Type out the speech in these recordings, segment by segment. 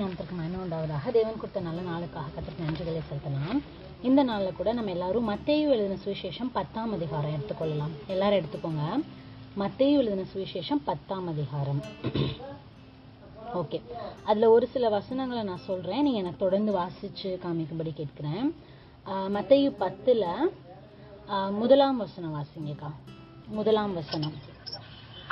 நாமத்திற்கு மயனம் உண்டாவதாக தேவன் கொடுத்த நல்ல நாளுக்காக கற்றுக்கு நன்றிகளை செலுத்தலாம். இந்த நாளில் கூட நம்ம எல்லாரும் மத்தையும் எழுதின சுவிசேஷம் பத்தாம் அதிகாரம் எடுத்துக்கொள்ளலாம். எல்லாரும் எடுத்துக்கோங்க. மத்தையும் எழுதின சுவிசேஷம் பத்தாம் அதிகாரம். ஓகே அதில் ஒரு சில வசனங்களை நான் சொல்கிறேன் நீங்கள் எனக்கு தொடர்ந்து வாசித்து காமிக்கும்படி கேட்குறேன். மத்தேயு பத்தில் முதலாம் வசனம் வாசிங்கக்கா. முதலாம் வசனம்.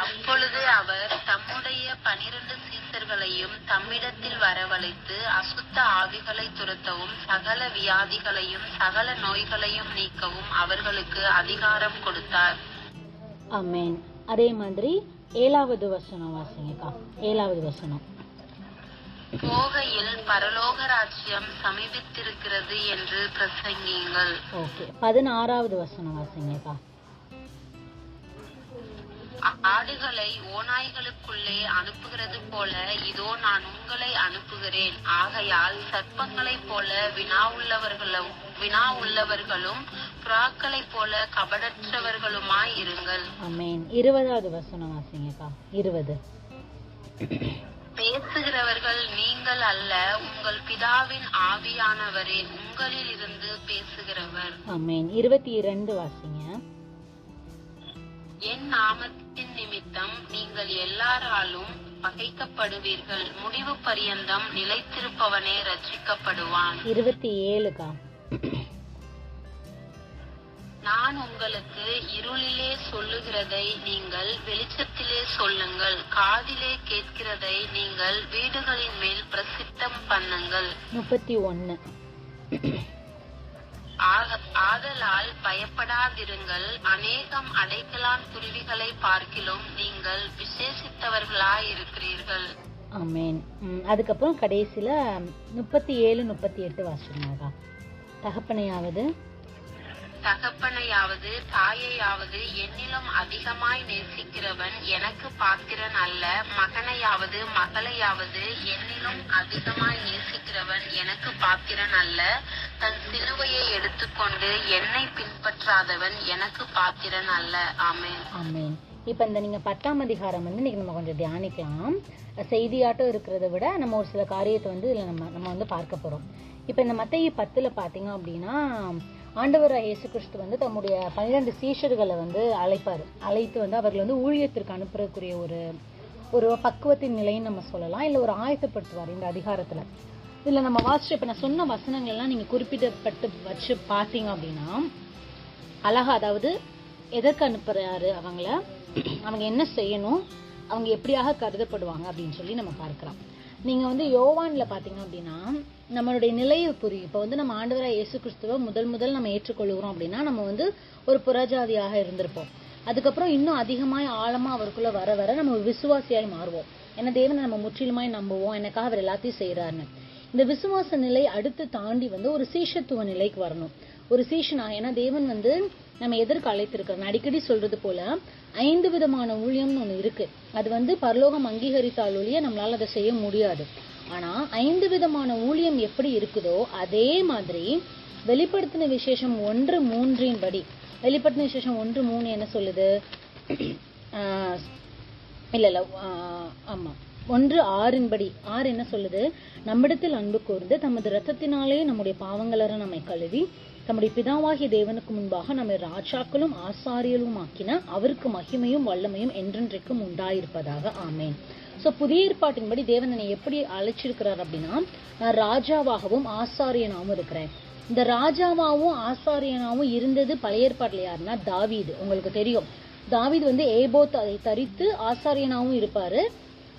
அப்பொழுது அவர் தம்முடைய பனிரெண்டு சீசர்களையும் தம்மிடத்தில் வரவழைத்து அசுத்த ஆவிகளை துரத்தவும் சகல வியாதிகளையும் சகல நோய்களையும் நீக்கவும் அவர்களுக்கு அதிகாரம் கொடுத்தார். ஆமென். அதே மாதிரி ஏழாவது வசனம் வாசிங்கக்கா. ஏழாவது வசனம். போகையில் பரலோக ராஜ்யம் சமீபித்திருக்கிறது என்று பிரசங்கியுங்கள். ஓகே. பதினாறாவது வசனம் வாசிங்கக்கா. ஆடுகளை ஓநாய்களுக்குள்ளே அனுப்புகிறது போல இதோ நான் உங்களை அனுப்புகிறேன். ஆகையால் சர்ப்பங்களைப் போல வினா உள்ளவர்களும் வினா உள்ளவர்களும் புறாக்களைப் போல கபடற்றவர்களுமாய் இருங்கள். ஆமென். இருபதாவது வசனம் வாசிங்கக்கா. இருபது. பேசுகிறவர்கள் நீங்கள் அல்ல உங்கள் பிதாவின் ஆவியானவரே உங்களில் இருந்து பேசுகிறவர். ஆமென். இருபத்தி இரண்டு வாசிங்க. என் நாமத்தின் நிமித்தம் நீங்கள் எல்லாராலும் பகைக்கப்படுவீர்கள். முடிவு பரியந்தம் நிலைத்திருப்பவனே ரட்சிக்கப்படுவான். இருபத்தி ஏழுக்கா நான் உங்களுக்கு இருளிலே சொல்லுகிறதை நீங்கள் வெளிச்சத்திலே சொல்லுங்கள். காதிலே கேட்கிறதை நீங்கள் வீடுகளின் மேல் பிரசித்தம் பண்ணுங்கள். முப்பத்தி ஆக- ஆதலால் பயப்படாதிருங்கள். அநேகம் அடைக்கலான் குருவிகளை பார்க்கிலும் நீங்கள் விசேஷித்தவர்களாயிருக்கிறீர்கள். ஆமென். அதுக்கப்புறம் கடைசியில் முப்பத்தி ஏழு முப்பத்தி எட்டு வாசிங்கக்கா தகப்பனையாவது தகப்பனையாவது தாயையாவது என்னிலும் அதிகமாய் நேசிக்கிறவன் எனக்கு பாத்திரன் அல்ல. மகனையாவது மகளையாவது என்னிலும் அதிகமாய் நேசிக்கிறவன் எனக்கு பாத்திரன் அல்ல. தன் சிலுவையை எடுத்துக்கொண்டு என்னை பின்பற்றாதவன் எனக்கு பாத்திரன் அல்ல. ஆமேன். ஆமேன். இப்போ இந்த நீங்கள் பத்தாம் அதிகாரம் வந்து இன்னைக்கு நம்ம கொஞ்சம் தியானிக்கலாம். செய்தியாட்டம் இருக்கிறத விட நம்ம ஒரு சில காரியத்தை வந்து இதில் நம்ம நம்ம வந்து பார்க்க போகிறோம் இப்போ இந்த மத்திய பத்தில் பார்த்தீங்க அப்படின்னா ஆண்டவராக இயேசு கிறிஸ்து வந்து தம்முடைய பன்னிரெண்டு சீஷர்களை வந்து அழைப்பார். அழைத்து வந்து அவர்கள் வந்து ஊழியத்திற்கு அனுப்புறக்கூடிய ஒரு ஒரு பக்குவத்தின் நிலைன்னு நம்ம சொல்லலாம். இல்லை ஒரு ஆயத்தப்படுத்துவார் இந்த அதிகாரத்தில். இதில் நம்ம வாசிச்சு இப்போ நான் சொன்ன வசனங்கள் எல்லாம் நீங்கள் குறிப்பிடப்பட்டு வச்சு பார்த்தீங்க அப்படின்னா அழகா அதாவது எதற்கு அனுப்புறாரு அவங்கள? அவங்க என்ன செய்யணும்? அவங்க எப்படியாக கருதப்படுவாங்க அப்படின்னு சொல்லி நம்ம பார்க்கலாம். நீங்க வந்து யோவான்ல பாத்தீங்க அப்படின்னா நம்மளுடைய நிலையை புரியும். இப்போ வந்து நம்ம ஆண்டவராக இயேசு கிறிஸ்துவ முதல் முதல் நம்ம ஏற்றுக்கொள்கிறோம் அப்படின்னா நம்ம வந்து ஒரு புறஜாதியாக இருந்திருப்போம். அதுக்கப்புறம் இன்னும் அதிகமாய் ஆழமா அவருக்குள்ள வர வர நம்ம விசுவாசியாய் மாறுவோம். ஏன்னா தேவனை நம்ம முற்றிலுமாய் நம்புவோம். எனக்காக அவர் எல்லாத்தையும் செய்யறாருன்னு இந்த விசுவாச நிலை அடுத்து தாண்டி வந்து ஒரு சீஷத்துவ நிலைக்கு வரணும். ஒரு சீஷனாக ஏன்னா தேவன் வந்து நம்ம எதற்கு அழைத்திருக்கிறோம். அடிக்கடி சொல்றது போல ஐந்து விதமான ஊழியம்னு ஒன்று இருக்கு. அது வந்து பரலோகம் அங்கீகரித்தால் ஒழிய நம்மளால அதை செய்ய முடியாது. ஆனா ஐந்து விதமான ஊழியம் எப்படி இருக்குதோ அதே மாதிரி வெளிப்படுத்தின விசேஷம் ஒன்று மூன்றின் படி. வெளிப்படுத்தின விசேஷம் ஒன்று மூணு என்ன சொல்லுது? இல்ல இல்ல ஆமா. ஒன்று ஆறின்படி ஆறு என்ன சொல்லுது? நம்மிடத்தில் அன்பு கூர்ந்து தமது ரத்தத்தினாலே நம்முடைய பாவங்களற நம்மை கழுவி தம்முடைய பிதாவாகிய தேவனுக்கு முன்பாக நம்மை ராஜாக்களும் ஆசாரியலும் ஆக்கின அவருக்கு மகிமையும் வல்லமையும் என்றென்றைக்கும் உண்டாயிருப்பதாக. ஆமேன். சோ புதிய ஏற்பாட்டின்படி தேவன் என்னை எப்படி அழைச்சிருக்கிறார் அப்படின்னா நான் ராஜாவாகவும் ஆசாரியனாகவும் இருக்கிறேன். இந்த ராஜாவாகவும் ஆசாரியனாகவும் இருந்தது பழைய ஏற்பாட்டில் யாருன்னா தாவீது. உங்களுக்கு தெரியும். தாவீது வந்து ஏபோத் அதை தரித்து ஆசாரியனாகவும் இருப்பாரு.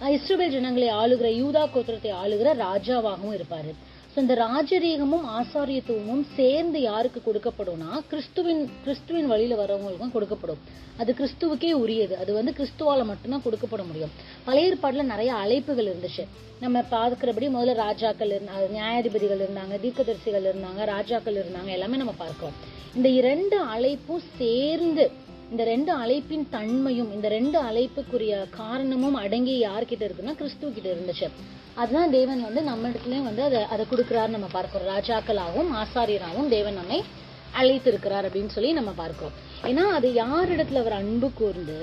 அஹ் ஜனங்களை ஆளுகிற யூதா கோத்திரத்தை ஆளுகிற ராஜாவாகவும் இருப்பாரு. ஸோ இந்த ராஜரீகமும் ஆசாரியத்துவமும் சேர்ந்து யாருக்கு கொடுக்கப்படும்னா கிறிஸ்துவின் கிறிஸ்துவின் வழியில வரவங்களுக்கும் கொடுக்கப்படும். அது கிறிஸ்துவுக்கே உரியது. அது வந்து கிறிஸ்துவால மட்டும்தான் கொடுக்கப்பட முடியும். பழைய நிறைய அழைப்புகள் இருந்துச்சு. நம்ம பார்க்கிறபடி முதல்ல ராஜாக்கள் இருந்தாங்க நியாயாதிபதிகள் இருந்தாங்க தீர்க்கதரிசிகள் இருந்தாங்க ராஜாக்கள் இருந்தாங்க எல்லாமே நம்ம பார்க்கிறோம். இந்த இரண்டு அழைப்பும் சேர்ந்து இந்த ரெண்டு அழைப்பின் தன்மையும் இந்த ரெண்டு அழைப்புக்குரிய காரணமும் அடங்கி யார்கிட்ட இருக்குன்னா கிறிஸ்துவ கிட்ட இருந்துச்சு. அதுதான் தேவன் வந்து நம்ம இடத்துலயும் வந்து அதை அதை கொடுக்குறாரு நம்ம பார்க்கிறோம். ராஜாக்களாகவும் ஆசாரியராகவும் தேவன் நம்மை அழைத்திருக்கிறார் அப்படின்னு சொல்லி நம்ம பார்க்கிறோம். ஏன்னா அது யாரிடத்துல அவர் அன்பு கூர்ந்து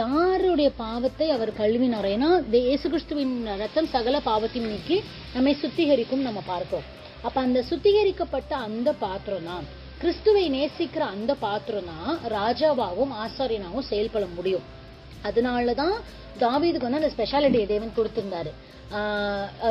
யாருடைய பாவத்தை அவர் கழுவினார் ஏன்னா இயேசு கிறிஸ்துவின் ரத்தம் சகல பாவத்தையும் நீக்கி நம்மை சுத்திகரிக்கும் நம்ம பார்க்கிறோம். அப்ப அந்த சுத்திகரிக்கப்பட்ட அந்த பாத்திரம் தான் கிறிஸ்துவை நேசிக்கிற அந்த பாத்திரம் தான் ராஜாவாகவும் ஆசாரியனாகவும் செயல்பட முடியும். அதனாலதான் தாவீதுக்கு வந்து அந்த ஸ்பெஷாலிட்டியை தேவன் கொடுத்திருந்தாரு.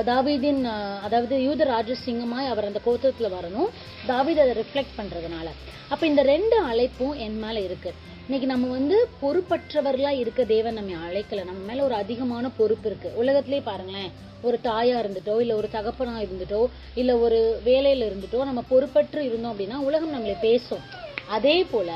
தாவீதின் அதாவது யூத ராஜசிங்கமாய் அவர் அந்த கோத்திரத்தில் வரணும். தாவீது அதை ரிஃப்ளெக்ட் பண்ணுறதுனால அப்போ இந்த ரெண்டு அழைப்பும் என் மேலே இருக்குது இன்னைக்கு நம்ம வந்து பொறுப்பற்றவர்களா இருக்க தேவன் நம்ம அழைக்கல. நம்ம மேல ஒரு அதிகமான பொறுப்பு இருக்கு. உலகத்திலே பாருங்களேன் ஒரு தாயா இருந்துட்டோ இல்ல ஒரு தகப்பனா இருந்துட்டோ இல்ல ஒரு வேலையில இருந்துட்டோ நம்ம பொறுப்பற்று இருந்தோம் அப்படின்னா உலகம் நம்மளை பேசும். அதே போல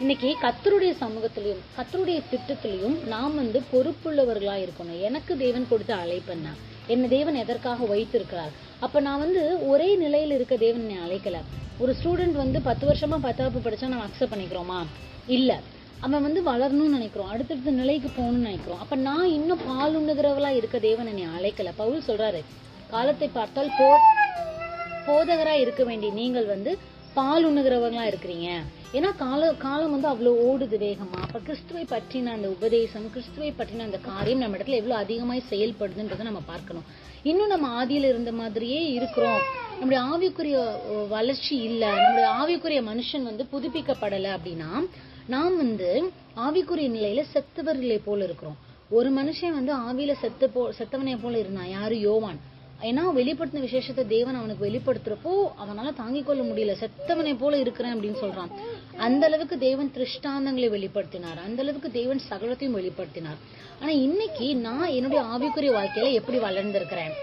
இன்னைக்கு கத்தருடைய சமூகத்திலையும் கத்தருடைய திட்டத்திலையும் நாம் வந்து பொறுப்புள்ளவர்களா இருக்கணும். எனக்கு தேவன் கொடுத்த அழைப்பண்ணா என்ன? தேவன் எதற்காக வைத்திருக்கிறார்? அப்ப நான் வந்து ஒரே நிலையில இருக்க தேவன் என்னை அழைக்கல. ஒரு ஸ்டூடெண்ட் வந்து பத்து வருஷமா பத்தாப்பு படிச்சா நம்ம அக்செப்ட் பண்ணிக்கிறோமா? இல்ல. அவன் வந்து வளரணும்னு நினைக்கிறோம். அடுத்தடுத்த நிலைக்கு போகணும்னு நினைக்கிறோம். அப்ப நான் இன்னும் பால் உண்ணுகிறவளா இருக்க தேவன் என்னை அழைக்கல. பவுல் சொல்றாரு காலத்தை பார்த்தால் போ போதகரா இருக்க வேண்டிய நீங்கள் வந்து பால் உண்ணுகிறவங்களா இருக்கிறீங்க. ஏன்னா கால காலம் வந்து அவ்வளவு ஓடுது வேகமா. அப்ப கிறிஸ்துவை பற்றின அந்த உபதேசம் கிறிஸ்துவை பற்றின அந்த காரியம் நம்ம இடத்துல எவ்வளவு அதிகமாய் செயல்படுதுன்றதை நம்ம பார்க்கணும். இன்னும் நம்ம ஆதியில இருந்த மாதிரியே இருக்கிறோம். நம்முடைய ஆவிக்குரிய வளர்ச்சி இல்ல. நம்முடைய ஆவிக்குரிய மனுஷன் வந்து புதுப்பிக்கப்படல அப்படின்னா நாம் வந்து ஆவிக்குரிய நிலையில செத்தவர்களை போல இருக்கிறோம். ஒரு மனுஷன் வந்து ஆவியில செத்து போ செத்தவனை போல இருந்தான். யாரு? யோவான். ஏன்னா வெளிப்படுத்தின விசேஷத்தை தேவன் அவனுக்கு வெளிப்படுத்துறப்போ அவனால தாங்கிக் கொள்ள முடியல. செத்தவனை போல இருக்கிறேன் அப்படின்னு சொல்றான். அந்த அளவுக்கு தேவன் திருஷ்டாந்தங்களை வெளிப்படுத்தினார். அந்த அளவுக்கு தேவன் சகலத்தையும் வெளிப்படுத்தினார். ஆனா இன்னைக்கு நான் என்னுடைய ஆவிக்குரிய வாழ்க்கையில எப்படி வளர்ந்திருக்கிறேன்?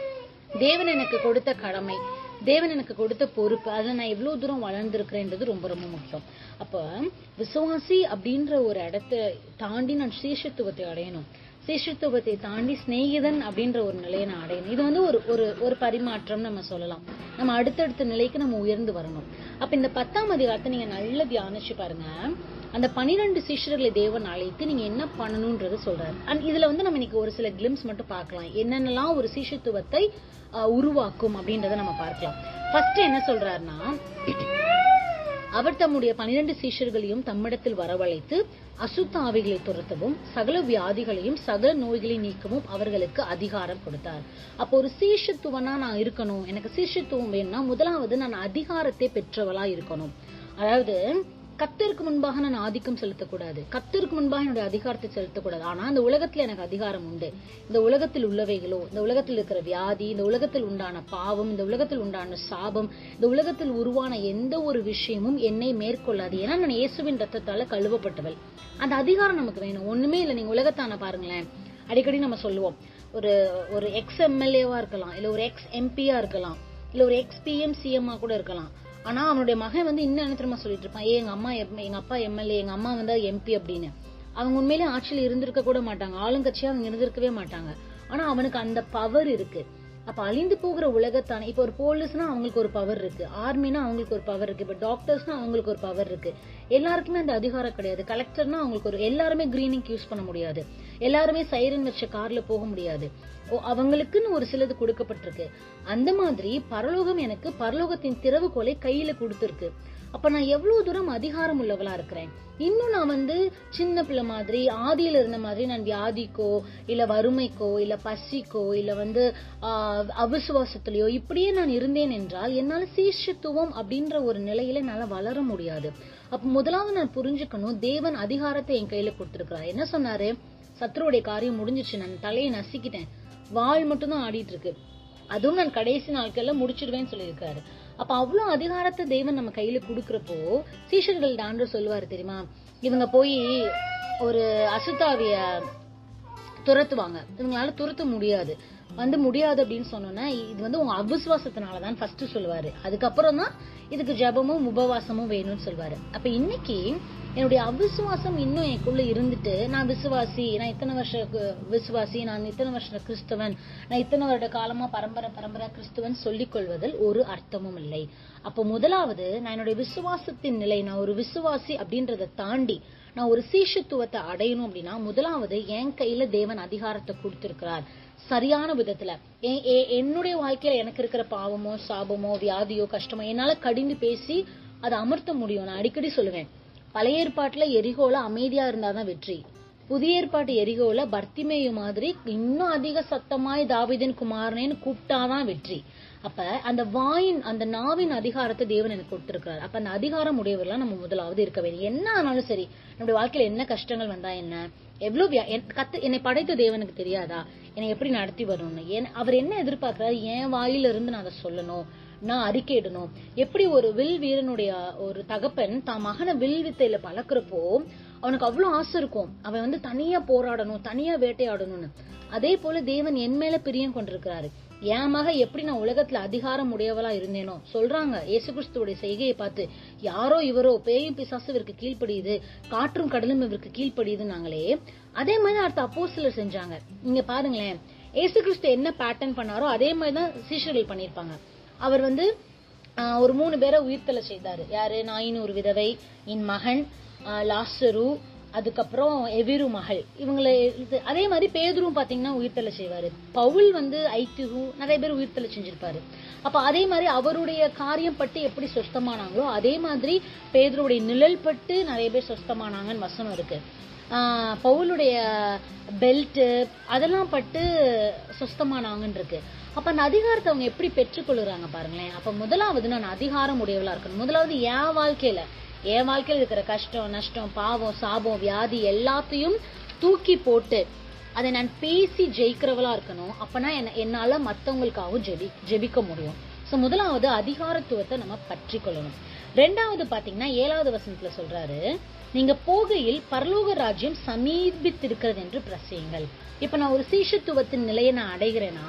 தேவன் எனக்கு கொடுத்த கடமை தேவன் எனக்கு கொடுத்த பொறுப்பு அதில் நான் எவ்வளவு தூரம் வளர்ந்திருக்கிறேன்றது ரொம்ப ரொம்ப முக்கியம். அப்ப விசுவாசி அப்படின்ற ஒரு இடத்தை தாண்டி நான் சீஷத்துவத்தை அடையணும். சிசுத்துவத்தை தாண்டி சிநேகிதன் அப்படின்ற ஒரு நிலையை நான் அடையணும். இது வந்து ஒரு ஒரு ஒரு பரிமாற்றம் நம்ம சொல்லலாம். நம்ம அடுத்தடுத்த நிலைக்கு நம்ம உயர்ந்து வரணும். அப்ப இந்த பத்தாம் அதிகாரத்தை நீங்க நல்லா தியானிச்சு பாருங்க. அந்த பனிரெண்டு சிஷ்யர்களை தேவன் அழைத்து நீங்க என்ன பண்ணணும்ன்றது சொல்றாரு. அண்ட் இதுல வந்து நம்ம இன்னைக்கு ஒரு சில கிளிம்ஸ் மட்டும் பார்க்கலாம். என்னென்னலாம் ஒரு சீஷத்துவத்தை உருவாக்கும் அப்படின்றத நம்ம பார்க்கலாம். ஃபர்ஸ்ட் என்ன சொல்றாருன்னா அவர் தம்முடைய பனிரெண்டு சீஷர்களையும் தம்மிடத்தில் வரவழைத்து அசுத்த ஆவிகளை துரத்தவும் சகல வியாதிகளையும் சகல நோய்களை நீக்கவும் அவர்களுக்கு அதிகாரம் கொடுத்தார். அப்போ ஒரு சீஷத்துவனா நான் இருக்கணும்? எனக்கு சீஷத்துவம் வேணும்னா முதலாவது நான் அதிகாரத்தை பெற்றவளா இருக்கணும். அதாவது கத்தருக்கு முன்பாக நான் ஆதிக்கம் செலுத்தக்கூடாது. கத்தருக்கு முன்பாக என்னுடைய அதிகாரத்தை செலுத்தக்கூடாது. ஆனா இந்த உலகத்துல எனக்கு அதிகாரம் உண்டு. இந்த உலகத்தில் உள்ளவைகளோ இந்த உலகத்தில் இருக்கிற வியாதி இந்த உலகத்தில் உண்டான பாவம் இந்த உலகத்தில் உண்டான சாபம் இந்த உலகத்தில் உருவான எந்த ஒரு விஷயமும் என்னை மேற்கொள்ளாது. ஏன்னா நான் இயேசுவின் ரத்தத்தால கழுவப்பட்டவள். அந்த அதிகாரம் நமக்கு வேணும். ஒண்ணுமே இல்லை. நீங்க உலகத்தான பாருங்களேன். அடிக்கடி நம்ம சொல்லுவோம். ஒரு ஒரு எக்ஸ் எம்எல்ஏவா இருக்கலாம். இல்ல ஒரு எக்ஸ் எம்பியா இருக்கலாம். இல்ல ஒரு எக்ஸ் பிஎம் சிஎம்மா கூட இருக்கலாம். ஆனால் அவனுடைய மகன் வந்து இன்னும் என்ன தெரியுமா சொல்லிட்டு இருப்பான்? ஏ எங்க அம்மா எம்- எங்க அப்பா எம்எல்ஏ எங்க அம்மா வந்து எம்பி அப்படின்னு. அவங்க உண்மையிலே ஆட்சியில் இருந்திருக்க கூட மாட்டாங்க. ஆளுங்கட்சியாக அவங்க இருந்திருக்கவே மாட்டாங்க. ஆனால் அவனுக்கு அந்த பவர் இருக்கு. அப்ப அழிந்து போகிற உலகத்தான இப்ப ஒரு போலீஸ்னா அவங்களுக்கு ஒரு பவர் இருக்கு. ஆர்மினா அவங்களுக்கு ஒரு பவர் இருக்கு. இப்ப டாக்டர்ஸ்னா அவங்களுக்கு ஒரு பவர் இருக்கு. எல்லாருக்குமே அந்த அதிகாரம் கிடையாது. கலெக்டர்னா அவங்களுக்கு ஒரு எல்லாருமே கிரீனிங் யூஸ் பண்ண முடியாது. எல்லாருமே சைரன் வச்ச கார்ல போக முடியாது. ஓ அவங்களுக்குன்னு ஒரு சிலது கொடுக்கப்பட்டிருக்கு. அந்த மாதிரி பரலோகம் எனக்கு பரலோகத்தின் திறவுகோலை கையில கொடுத்துருக்கு. அப்ப நான் எவ்வளவு தூரம் அதிகாரம் உள்ளவளா இருக்கிறேன்? இன்னும் நான் வந்து சின்ன பிள்ளை மாதிரி ஆதியில இருந்த மாதிரி நான் வியாதிக்கோ இல்ல வறுமைக்கோ இல்ல பசிக்கோ இல்ல வந்து ஆஹ் அவிசுவாசத்திலயோ இப்படியே நான் இருந்தேன் என்றால் என்னால சீஷத்துவம் அப்படின்ற ஒரு நிலையில என்னால வளர முடியாது. அப்ப முதலாவது நான் புரிஞ்சுக்கணும் தேவன் அதிகாரத்தை என் கையில கொடுத்திருக்கிறார். என்ன சொன்னாரு? சத்ருவுடைய காரியம் முடிஞ்சிருச்சு. நான் தலையை நசுக்கிட்டேன். வாள் மட்டும்தான் ஆடிட்டு இருக்கு. அதுவும் நான் கடைசி நாட்கள்ல முடிச்சிடுவேன்னு சொல்லியிருக்காரு. அப்ப அவ்வளவு அதிகாரத்தை தேவன் நம்ம கையில குடுக்கறப்போ சீஷர்கள் ஆண்டவர் சொல்லுவாரு தெரியுமா? இவங்க போய் ஒரு அசுத்தாவிய துரத்துவாங்க. இவங்களால துரத்த முடியாது. வந்து முடியாது அப்படின்னு சொன்னோன்னா இது வந்து உங்க அவிசுவாசத்தினாலதான் ஃபர்ஸ்ட் சொல்லுவாரு. அதுக்கப்புறம் தான் இதுக்கு ஜெபமும் உபவாசமும் வேணும்னு சொல்லுவாரு. அப்ப இன்னைக்கு என்னுடைய அவிசுவாசம் இன்னும் எனக்குள்ள இருந்துட்டு நான் விசுவாசி நான் இத்தனை வருஷ விசுவாசி நான் இத்தனை வருஷ கிறிஸ்தவன் நான் இத்தனை வருட காலமா பரம்பரை பரம்பரை கிறிஸ்துவன் சொல்லிக் கொள்வதில் ஒரு அர்த்தமும் இல்லை. அப்போ முதலாவது நான் என்னுடைய விசுவாசத்தின் நிலை நான் ஒரு விசுவாசி அப்படின்றத தாண்டி நான் ஒரு சீஷத்துவத்தை அடையணும் அப்படின்னா முதலாவது என் கையில தேவன் அதிகாரத்தை கொடுத்திருக்கிறார். சரியான விதத்துல. என்னுடைய வாழ்க்கையில எனக்கு இருக்கிற பாவமோ சாபமோ வியாதியோ கஷ்டமோ என்னால கடிந்து பேசி அதை அமர்த்த முடியும். நான் அடிக்கடி சொல்லுவேன் பழைய ஏற்பாட்டுல எரிகோல அமைதியா இருந்தாதான் வெற்றி. புதிய ஏற்பாட்டு எரிகோல பர்த்திமேயு மாதிரி இன்னும் அதிக சத்தமாய் தாவிதன் குமாரனேன்னு கூப்பிட்டாதான் வெற்றி. அப்ப அந்த வாயின் அந்த நாவின் அதிகாரத்தை தேவன் எனக்கு கொடுத்திருக்கிறார். அப்ப அந்த அதிகாரம் உடையவர்களா நம்ம முதலாவது இருக்க வேண்டும். என்ன ஆனாலும் சரி நம்முடைய வாழ்க்கையில என்ன கஷ்டங்கள் வந்தா என்ன? எவ்வளவு வியா- என்- கத்து என்னை படைத்த தேவனுக்கு தெரியாதா? என்னை எப்படி நடத்தி வரணும்னு? அவர் என்ன எதிர்பார்க்கிறாரு? என் வாயில இருந்து நான் அதை சொல்லணும். நான் அறிக்கையிடணும். எப்படி ஒரு வில் வீரனுடைய ஒரு தகப்பன் தான் மகனை வில் வித்தையில பழக்கிறப்போ அவனுக்கு அவ்வளவு ஆசை இருக்கும். அவன் வந்து தனியா போராடணும் தனியா வேட்டையாடணும்னு. அதே போல தேவன் என் மேல பிரியம் கொண்டிருக்கிறாரு. என் மக எப்படி நான் உலகத்துல அதிகாரம் உடையவளா இருந்தேனோ? சொல்றாங்க. இயேசு கிறிஸ்துவோட செய்கையை பார்த்து யாரோ இவரோ பேயும் பிசாசு இவருக்கு கீழ்ப்படியுது காற்றும் கடலும் இவருக்கு கீழ்ப்படியுதுன்னாங்களே அதே மாதிரி அடுத்த அப்போ சிலர் செஞ்சாங்க. நீங்க பாருங்களேன். ஏசு கிறிஸ்து என்ன பேட்டர்ன் பண்ணாரோ அதே மாதிரி தான் சீஷர்கள் பண்ணியிருப்பாங்க. அவர் வந்து ஒரு மூணு பேரை உயிர்த்தலை செய்தாரு. யாரு? நாயின் ஒரு விதவை என் மகன் லாஸ்டரு லாசரு அதுக்கப்புறம் எவிரு மகள். இவங்களை இது- அதே மாதிரி பேதுரும் பாத்தீங்கன்னா உயிர்த்தலை செய்வாரு. பவுல் வந்து ஐத்திகு நிறைய பேர் உயிர்த்தலை செஞ்சிருப்பாரு. அப்ப அதே மாதிரி அவருடைய காரியம் பட்டு எப்படி சொஸ்தமானாங்களோ அதே மாதிரி பேதுருடைய நிழல் பட்டு நிறைய பேர் சொஸ்தமானாங்கன்னு வசனம் இருக்கு. பவுலுடைய பெல்ட்டு அதெல்லாம் பட்டு சொஸ்தமானாங்கன்னு இருக்கு. அப்ப அந்த அதிகாரத்தை அவங்க எப்படி பெற்றுக்கொள்ளுறாங்க பாருங்களேன். அப்ப முதலாவது நான் அதிகாரம் உடையவளா இருக்கணும். முதலாவது என் வாழ்க்கையில என் வாழ்க்கையில் இருக்கிற கஷ்டம் நஷ்டம் பாவம் சாபம் வியாதி எல்லாத்தையும் தூக்கி போட்டு அதை நான் பேசி ஜெயிக்கிறவளா இருக்கணும். அப்பனா என்ன என்னால் மற்றவங்களுக்காகவும் ஜெபி ஜெபிக்க முடியும். ஸோ முதலாவது அதிகாரத்துவத்தை நம்ம பற்றி கொள்ளணும் ரெண்டாவது பார்த்தீங்கன்னா ஏழாவது வசனத்தில் சொல்றாரு நீங்க போகையில் பரலோக ராஜ்யம் சமீபித்திருக்கிறது என்று பிரசையுங்கள். இப்போ நான் ஒரு சீஷத்துவத்தின் நிலையை நான் அடைகிறேன்னா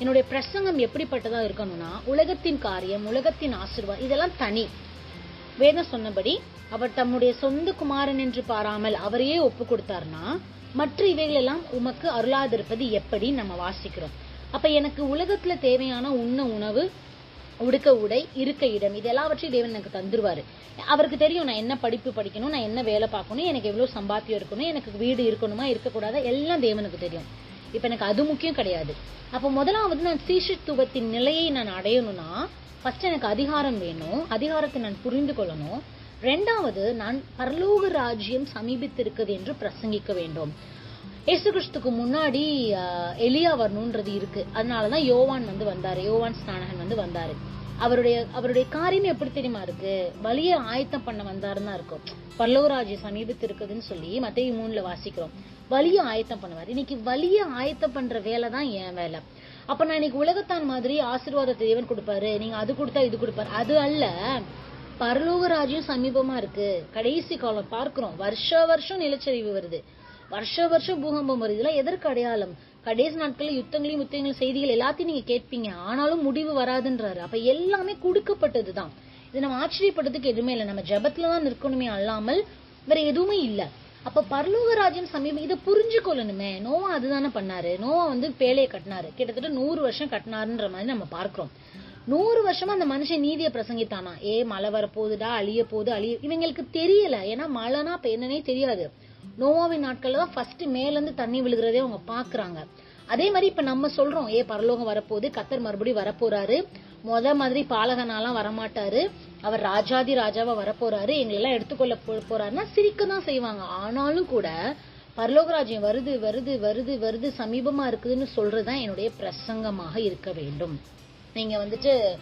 என்னுடைய பிரசங்கம் எப்படிப்பட்டதாக இருக்கணும்னா உலகத்தின் காரியம் உலகத்தின் ஆசீர்வாதம் இதெல்லாம் தனி. வேதம் சொன்னபடி அவர் தம்முடைய சொந்த குமாரன் என்று பாராமல் அவரையே ஒப்பு கொடுத்தார்னா மற்ற இவைகள் எல்லாம் உமக்கு அருளாதிருப்பது எப்படி நம்ம வாசிக்கிறோம்? அப்ப எனக்கு உலகத்துல தேவையான உண்ண உணவு உடுக்க உடை இருக்க இடம் இது எல்லாவற்றையும் தேவன் எனக்கு தந்துருவாரு. அவருக்கு தெரியும் நான் என்ன படிப்பு படிக்கணும் நான் என்ன வேலை பார்க்கணும் எனக்கு எவ்வளவு சம்பாத்தியம் இருக்கணும் எனக்கு வீடு இருக்கணுமா இருக்கக்கூடாதா? எல்லாம் தேவனுக்கு தெரியும். இப்ப எனக்கு அது முக்கியம் கிடையாது. அப்ப முதலாவது நான் சீஷத்துவத்தின் நிலையை நான் அடையணும்னா ஃபர்ஸ்ட் எனக்கு அதிகாரம் வேணும். அதிகாரத்தை நான் புரிந்து கொள்ளணும். ரெண்டாவது நான் பரலோக ராஜ்யம் சமீபித்திருக்குது என்று பிரசங்கிக்க வேண்டும். ஏசு கிறிஸ்துக்கு முன்னாடி எலியா வரணும்ன்றது இருக்கு. அதனாலதான் யோவான் வந்து வந்தாரு. யோவான் ஸ்நானகன் வந்து வந்தாரு. அவருடைய அவருடைய காரியம் எப்படி தெரியுமா இருக்கு? வழியை ஆயத்தம் பண்ண வந்தாருன்னு தான் இருக்கும். பல்லவராஜ்ய சமீபத்து இருக்குதுன்னு சொல்லி மத்திய மூணுல வாசிக்கிறோம். வழியை ஆயத்தம் பண்ணுவார். இன்னைக்கு வழியை ஆயத்தம் பண்ற வேலை தான் என் வேலை. அப்ப நான் இன்னைக்கு உலகத்தான் மாதிரி ஆசீர்வாதத்தை தேவன் கொடுப்பாரு. நீங்க அது கொடுத்தா இது கொடுப்பாரு. அது அல்ல பரலோக ராஜ்யம் சமீபமா இருக்கு. கடைசி காலம் பார்க்கிறோம். வருஷ வருஷம் நிலச்சரிவு வருது. வருஷ வருஷம் பூகம்பம் வருது. இதெல்லாம் எதற்கு அடையாளம்? கடைசி நாட்களில் யுத்தங்களையும் யுத்தங்களையும் செய்திகள் எல்லாத்தையும் நீங்க கேட்பீங்க. ஆனாலும் முடிவு வராதுன்றாரு. அப்ப எல்லாமே கொடுக்கப்பட்டதுதான். இது நம்ம ஆச்சரியப்படுறதுக்கு எதுவுமே இல்லை. நம்ம ஜபத்துல தான் நிற்கணுமே அல்லாமல் வேற எதுவுமே இல்லை. அப்போ பரலோகராஜ்யம் சமீபம் இதை புரிஞ்சுக்கொள்ளணுமே. நோவா அதுதானே பண்ணாரு. நோவா வந்து பேழையை கட்டினாரு. கிட்டத்தட்ட நூறு வருஷம் கட்டினாருன்ற மாதிரி நம்ம பார்க்கிறோம். நூறு வருஷமா அந்த மனுஷன் நீதியை பிரசங்கித்தானா? ஏ மழை வரப்போகுதுடா அழிய போகுது அழிய இவங்களுக்கு தெரியல. ஏன்னா மழைனா இப்ப என்னன்னே தெரியாது. நோவாவின் நாட்கள்ல தான் ஃபர்ஸ்ட் மேலேருந்து தண்ணி விழுகிறதே அவங்க பாக்குறாங்க அதே மாதிரி இப்ப நம்ம சொல்றோம் ஏ பரலோகம் வரப்போகுது கத்தர் மறுபடியும் வரப்போறாரு. மொத மாதிரி பாலகனாலாம் வரமாட்டாரு. அவர் ராஜாதி ராஜாவா வரப்போறாரு எங்களை எல்லாம் எடுத்துக்கொள்ள போ- போறாருன்னா சிரிக்க தான் செய்வாங்க. ஆனாலும் கூட பரலோகராஜ்யம் வருது வருது வருது வருது சமீபமா இருக்குதுன்னு சொல்றதுதான் என்னுடைய பிரசங்கமாக இருக்க வேண்டும். நீங்க வந்துட்டு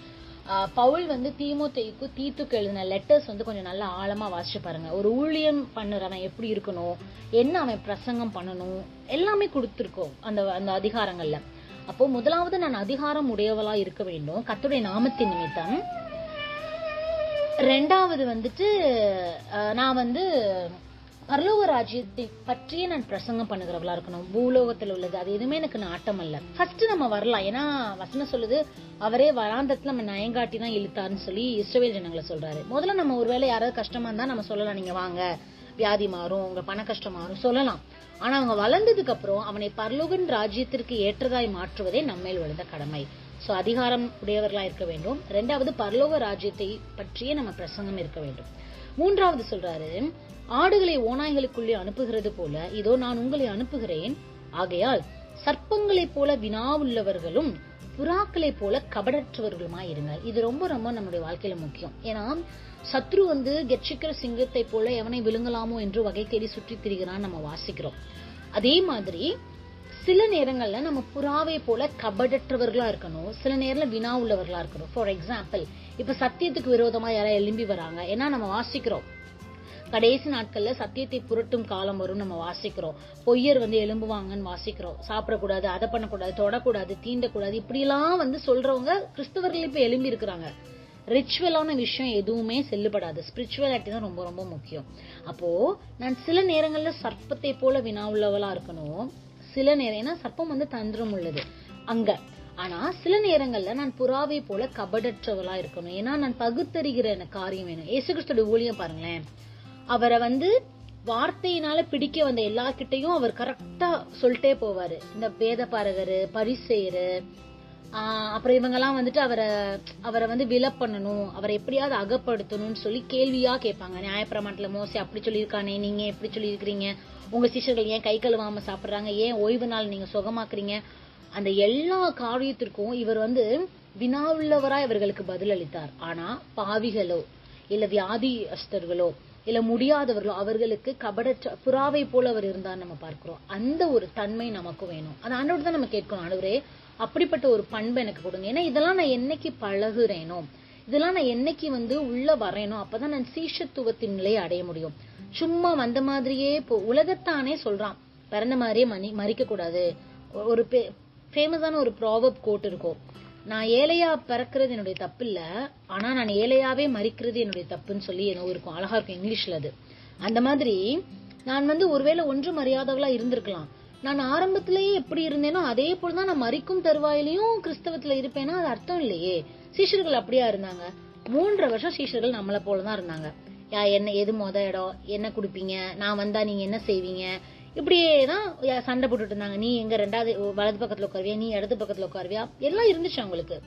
பவுல் வந்து தீமோத்தேயுக்கு தீத்துக்கு எழுதின லெட்டர்ஸ் வந்து கொஞ்சம் நல்லா ஆழமா வாசிச்சு பாருங்க. ஒரு ஊழியம் பண்ணுறவன் எப்படி இருக்கணும்? என்ன அவன் பிரசங்கம் பண்ணணும்? எல்லாமே கொடுத்துருக்கோம் அந்த அந்த அதிகாரங்கள்ல. அப்போ முதலாவது நான் அதிகாரம் உடையவளா இருக்க வேண்டும். கத்துடைய நாமத்தின் நிமித்தம் ரெண்டாவது வந்துட்டு நான் வந்து பரலோக ராஜ்யத்தை பற்றியே நான் பிரசங்கம் பண்ணுகிறவளா இருக்கணும். பூலோகத்துல உள்ளது அது எதுவுமே எனக்கு நாட்டம் அல்ல. ஃபர்ஸ்ட் நம்ம வரலாம். ஏன்னா வசனம் சொல்லுது அவரே வராந்தத்துல நம்ம நயங்காட்டி தான் இழுத்தாருன்னு சொல்லி இஸ்ரவேல் ஜனங்களை சொல்றாரு. முதல்ல நம்ம ஒருவேளை யாராவது கஷ்டமா இருந்தா நம்ம சொல்லலாம். நீங்க வாங்க வியாதி மாறும் உங்க பண கஷ்டம் மாறும் சொல்லலாம். ஆனா அவங்க வளர்ந்ததுக்கு அப்புறம் அவனை பரலோகன் ராஜ்யத்திற்கு ஏற்றதாய் மாற்றுவதே நம்மேல் விழுந்த கடமை. ஸோ அதிகாரம் உடையவர்களாக இருக்க வேண்டும். ரெண்டாவது பரலோக ராஜ்யத்தை பற்றியே நம்ம பிரசங்கம் இருக்க வேண்டும். மூன்றாவது சொல்றாரு ஆடுகளை ஓநாய்களுக்குள்ளே அனுப்புகிறது போல இதோ நான் உங்களை அனுப்புகிறேன். ஆகையால் சர்ப்பங்களைப் போல வினாவுள்ளவர்களும் புறாக்களைப் போல கபடற்றவர்களுமா இருங்க இது ரொம்ப ரொம்ப நம்முடைய வாழ்க்கையில முக்கியம். ஏன்னா சத்ரு வந்து கெட்சிக்கிற சிங்கத்தை போல எவனை விழுங்கலாமோ என்று வகை தேடி சுற்றி திரிகிறான் நம்ம வாசிக்கிறோம். அதே மாதிரி சில நேரங்களில் நம்ம புறாவை போல கபடற்றவர்களா இருக்கணும். சில நேரத்துல வினா உள்ளவர்களா இருக்கணும். ஃபார் எக்ஸாம்பிள் இப்ப சத்தியத்துக்கு விரோதமா யாராவது எழும்பி வராங்க. ஏன்னா நம்ம வாசிக்கிறோம். கடைசி நாட்கள்ல சத்தியத்தை புரட்டும் காலம் வரும் நம்ம வாசிக்கிறோம். பொய்யர் வந்து எலும்புவாங்கன்னு வாசிக்கிறோம். சாப்பிடக்கூடாது அதை பண்ணக்கூடாது தொடக்கூடாது தீண்டக்கூடாது இப்படிலாம் வந்து சொல்றவங்க கிறிஸ்தவர்கள் இப்ப எலும்பி இருக்கிறாங்க. ரிச்சுவலான விஷயம் எதுவுமே செல்லுபடாது. ஸ்பிரிச்சுவாலிட்டி தான் ரொம்ப ரொம்ப முக்கியம். அப்போ நான் சில நேரங்கள்ல சர்ப்பத்தை போல வினா உள்ளவளா இருக்கணும். சில நேரம் ஏன்னா சர்ப்பம் வந்து தந்திரம் உள்ளது. அங்க. ஆனா சில நேரங்கள்ல நான் புறாவை போல கபடற்றவளா இருக்கணும். ஏன்னா நான் பகுத்தறிகிற எனக்கு காரியம் வேணும். ஏசு கிறிஸ்துடைய ஊழியம் பாருங்களேன். அவரை வந்து வார்த்தையினால பிடிக்க வந்த எல்லார்கிட்டையும் அவர் கரெக்டா சொல்லிட்டே போவாரு. இந்த வேத பாரகரு பரிசெயரு அப்புறம் இவங்கெல்லாம் வந்துட்டு அவரை அவரை வந்து வில பண்ணணும் அவரை எப்படியாவது அகப்படுத்தணும்னு சொல்லி கேள்வியா கேட்பாங்க. நியாயப்பிரமாணத்துல மோசி அப்படி சொல்லியிருக்கானே நீங்க எப்படி சொல்லியிருக்கிறீங்க. உங்க சிஷர்கள் ஏன் கை கழுவாம சாப்பிட்றாங்க? ஏன் ஓய்வு நாள் நீங்க சுகமாக்குறீங்க? அந்த எல்லா காரியத்திற்கும் இவர் வந்து வினாவுள்ளவரா இவர்களுக்கு பதில் அளித்தார் ஆனா பாவிகளோ இல்ல வியாதிஸ்தர்களோ இல்ல முடியாதவர்களோ அவர்களுக்கு கபடற்ற புறாவை போல அவர் இருந்தார் நம்ம பார்க்கிறோம். அந்த ஒரு தன்மை நமக்கு வேணும். அது ஆண்டவர் தான் நம்ம கேட்கணும். ஆண்டவரே அப்படிப்பட்ட ஒரு பண்பு எனக்கு கொடுங்க. ஏன்னா இதெல்லாம் நான் என்னைக்கு பழகுறேனோ இதெல்லாம் நான் என்னைக்கு வந்து உள்ள வரேனோ அப்பதான் நான் சீஷத்துவத்தின் நிலையை அடைய முடியும். சும்மா வந்த மாதிரியே இப்போ உலகத்தானே சொல்றான். பிறந்த மாதிரியே மணி மறிக்க கூடாது. ஒரு ஃபேமஸான ஒரு ப்ராவப் கோட் இருக்கும். நான் ஏழையா பிறக்கிறது என்னுடைய தப்பு இல்ல ஆனா நான் ஏழையாவே மறிக்கிறது என்னுடைய தப்புன்னு சொல்லி என்னவோ இருக்கும். அழகா இருக்கும் இங்கிலீஷ்ல அது. அந்த மாதிரி நான் வந்து ஒருவேளை ஒன்றும் அறியாதவளா இருந்திருக்கலாம். நான் ஆரம்பத்திலேயே எப்படி இருந்தேனோ அதே போலதான் நான் மறிக்கும் தருவாயிலையும் கிறிஸ்தவத்துல இருப்பேனா? அது அர்த்தம் இல்லையே. சீஷர்கள் அப்படியா இருந்தாங்க. மூன்றரை வருஷம் சீஷர்கள் நம்மளை போலதான் இருந்தாங்க. யா என்ன எது மொத இடம்? என்ன குடுப்பீங்க? நான் வந்தா நீங்க என்ன செய்வீங்க? இப்படியே தான் சண்டை போட்டுட்டு இருந்தாங்க. நீ எங்க ரெண்டாவது வலது பக்கத்துல உட்காருவியா? நீ இடது பக்கத்துல உட்காருவியா? எல்லாம் இருந்துச்சு அவங்களுக்கு.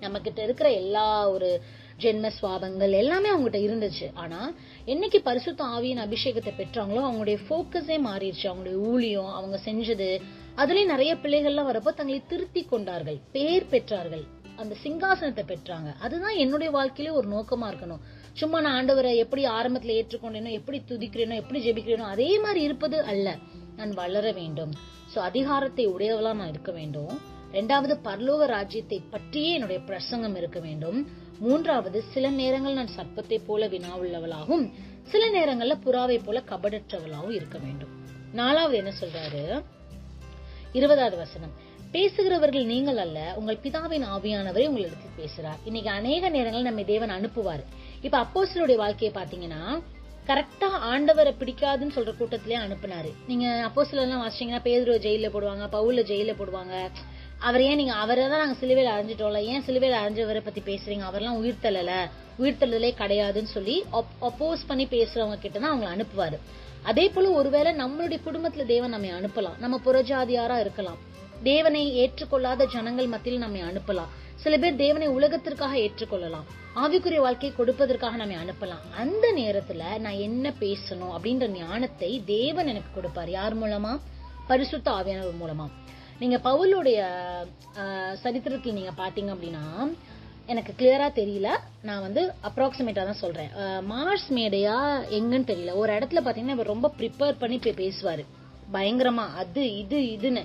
நம்ம கிட்ட இருக்கிற எல்லா ஒரு ஜென்ம சுவாபங்கள் எல்லாமே அவங்ககிட்ட இருந்துச்சு. ஆனா என்னைக்கு பரிசுத்த ஆவியின் அபிஷேகத்தை பெற்றாங்களோ அவங்களுடைய ஃபோக்கஸே மாறிடுச்சு. அவங்களுடைய ஊழியம் அவங்க செஞ்சது அதுலயும் நிறைய பிள்ளைகள்லாம் வரப்போ தங்களை திருத்தி கொண்டார்கள் பேர் பெற்றார்கள் அந்த சிங்காசனத்தை பெற்றாங்க. அதுதான் என்னுடைய வாழ்க்கையில ஒரு நோக்கமா இருக்கணும். சும்மா நான் ஆண்டவரை எப்படி ஆரம்பத்துல ஏற்றுக்கொண்டேனோ எப்படி துதிக்கிறேனோ எப்படி ஜெபிக்கிறேனோ அதே மாதிரி இருப்பது அல்ல. நான் வளர வேண்டும். சோ அதிகாரத்தை உடையவளா நான் இருக்க வேண்டும். ரெண்டாவது பரலோக ராஜ்யத்தை பற்றியே என்னுடைய பிரசங்கம் இருக்க வேண்டும். மூன்றாவது சில நேரங்கள் நான் சர்ப்பத்தை போல வினா உள்ளவளாகவும் சில நேரங்கள்ல புறாவை போல கபடற்றவளாகவும் இருக்க வேண்டும். நாலாவது என்ன சொல்றாரு? இருபதாவது வசனம். பேசுகிறவர்கள் நீங்கள் அல்ல உங்கள் பிதாவின் ஆவியானவரே உங்களுக்கு பேசுறார் இன்னைக்கு அநேக நேரங்கள் நம்ம தேவன் அனுப்புவார். இப்ப அப்போஸ்தலருடைய வாழ்க்கையை பாத்தீங்கன்னா கரெக்டா ஆண்டவரை பிடிக்காதுன்னு சொல்ற கூட்டத்திலே அனுப்புனாரு. நீங்க அப்போஸ்தலர் எல்லாம் வாசிச்சீங்கன்னா பேதுரோ ஜெயில போடுவாங்க பவுல ஜெயில போடுவாங்க அவர் ஏன் நீங்கள் அவரை தான் நாங்கள் சிலுவையில் அரைஞ்சிட்டோம்ல ஏன் சிலுவையில் அரைஞ்சவரை பற்றி பேசுறீங்க? அவர்லாம் உயிர் தள்ளல. கிடையாதுன்னு சொல்லி அப்போஸ் பண்ணி பேசுறவங்க கிட்ட தான் அவங்களை அனுப்புவார். அதே போல ஒருவேளை நம்மளுடைய குடும்பத்தில் தேவன் நம்ம அனுப்பலாம். நம்ம புறஜாதியாரா இருக்கலாம். தேவனை ஏற்றுக்கொள்ளாத ஜனங்கள் மத்தியில் நம்மை அனுப்பலாம். சில பேர் தேவனை உலகத்திற்காக ஏற்றுக்கொள்ளலாம். ஆவிக்குரிய வாழ்க்கையை கொடுப்பதற்காக நம்ம அனுப்பலாம். அந்த நேரத்துல நான் என்ன பேசணும் அப்படின்ற ஞானத்தை தேவன் எனக்கு கொடுப்பார். யார் மூலமா? பரிசுத்த ஆவியானவர் மூலமா. நீங்கள் பவுலுடைய சரித்திரத்தில் நீங்கள் பார்த்தீங்க அப்படின்னா எனக்கு கிளியராக தெரியல. நான் வந்து அப்ராக்சிமேட்டாக தான் சொல்கிறேன் மார்ஸ் மேடையா எங்கன்னு தெரியல. ஒரு இடத்துல பார்த்தீங்கன்னா இவர் ரொம்ப ப்ரிப்பேர் பண்ணி போய் பேசுவார். பயங்கரமாக அது இது இதுன்னு.